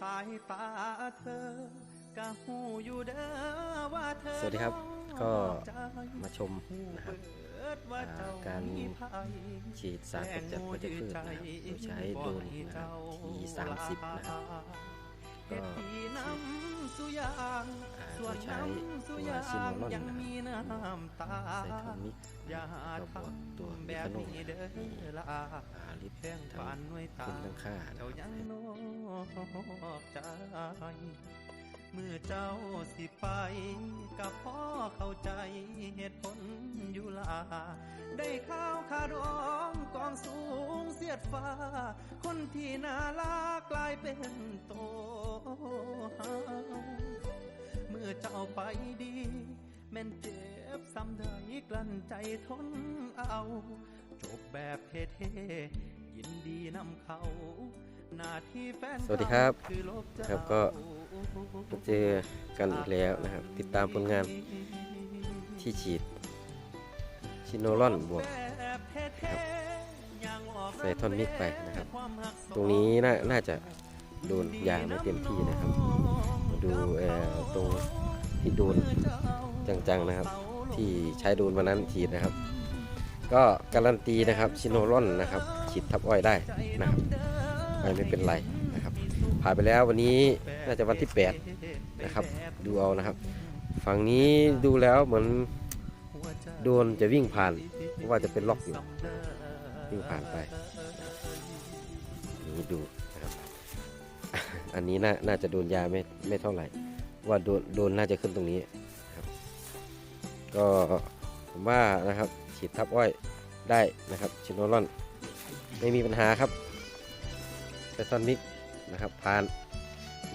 สายตาเธอกะหูอยู่เด้อว่าเธอสวัสดีครับก็มาชมนะครับการฉีดสารกำจัดวัชพืชนะครับโดยใช้โดรนนะครับที30นะครับ เฮ็ดดีน้ำสุยางส่วนน้ำสุยาตังยังมีน้ำตาใส่ทอมิกอย่าก็บวกทำตัวแบบนี้เด้อละอ่าลิแข้งทั้งปานหน่วยตาเจ้ายังนอกใจเมื่อเจ้าสิไปกับพ่อเข้าใจเหตุผลอยู่ลา ได้ข้าวขาดองกองสูงเสียดฟ้า คนที่น่ารักกลายเป็นโตเฮาเมื่อเจ้าไปดี แม่นเจ็บซ้ำใดกลั้นใจทนเอา จบแบบเท่ๆยินดีนำเขาหน้าที่แฟนสวัสดีครับเก่าคือลบเจ้าครับก็มาเจอกันอีกแล้วนะครับ ติดตามผลงานที่ฉีดชิโนลอนบวกแบบเท่ๆอย่างออกใส่ท่อนมิกไปนะครับ ตรงนี้น่าน่าจะ โดนยาไม่เต็มที่นะครับมาดูตรงที่โดนจังๆนะครับ ที่ใช้โดนวันนั้นฉีดนะครับ ก็การันตีนะครับชิโนลอนนะครับฉีดทับอ้อยได้นะครับไม่เป็นไรนะครับ ผ่านไปแล้ววันนี้น่าจะวันที่ 8 นะครับ ดูเอานะครับ ฝั่งนี้ดูแล้วเหมือนโดนจะวิ่งผ่านเพราะว่าจะเป็นล็อกอยู่วิ่งผ่านไปนี่ดู อันนี้น่านาจะโดนยาไม่ไม่เท่าไหร่ ว่าโดนโดนน่าจะขึ้นตรงนี้ครับ ก็ผมว่านะครับฉีดทับอ้อยได้นะครับชิโนลอนไม่มีปัญหาครับเซตอนมิกนะครับผ่าน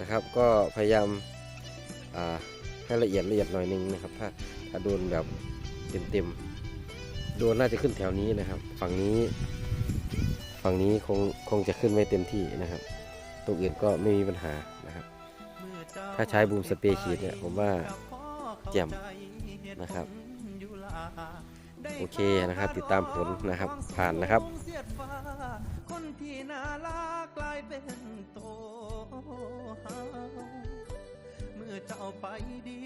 นะครับก็พยายามาให้ละเอียดละเอียดหน่อยนึงนะครับ ถ้าถ้าโดนแบบเต็มเต็มๆโดนน่าจะขึ้นแถวนี้นะครับ ฝั่งนี้ ฝั่งนี้คงคงจะขึ้นไม่เต็มที่นะครับ ตรงอื่นก็ไม่มีปัญหานะครับ ถ้าใช้บูมสเปรย์ฉีดเนี่ยผมว่าแจ่มนะครับ โอเคนะครับ ติดตามผลนะครับ ผ่านนะครับคนที่น่ารักกลายเป็นโตเฮาเมื่อเจ้าไปดี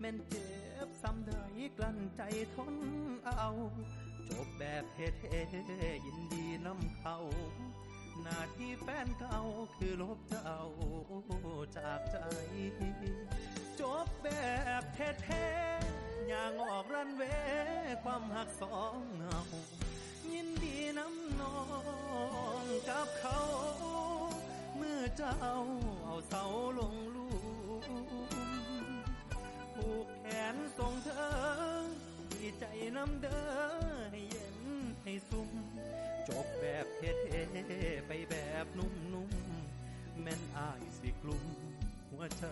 แม่นเจ็บซ้ำใดกลั้นใจทนเอา จบแบบเท่ๆยินดีนำเขา หน้าที่แฟนเก่าคือลบเจ้าจากใจ จบแบบเท่ๆอย่างออกรันเวความหักสองเงายินดีน้ำนองกับเขา เมื่อเจ้าเอาเสาลงลูผูกแขนส่งเธอดีใจน้ำเด้อให้เย็นให้ซุ่มจบแบบเท่ ไปแบบนุ่มๆ แม่นอายสิกลุ่มหัวใจ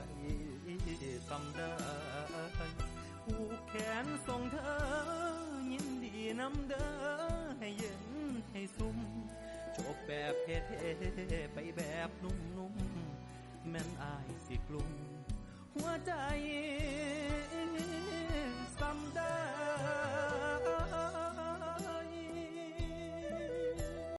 สำได้ผูกแขนส่งเธอ ยินดีนำเด้อให้เย็นให้ซุ่มจบแบบเท่ๆไปแบบนุ่มๆ แม่นอายสิกลุ่มหัวใจ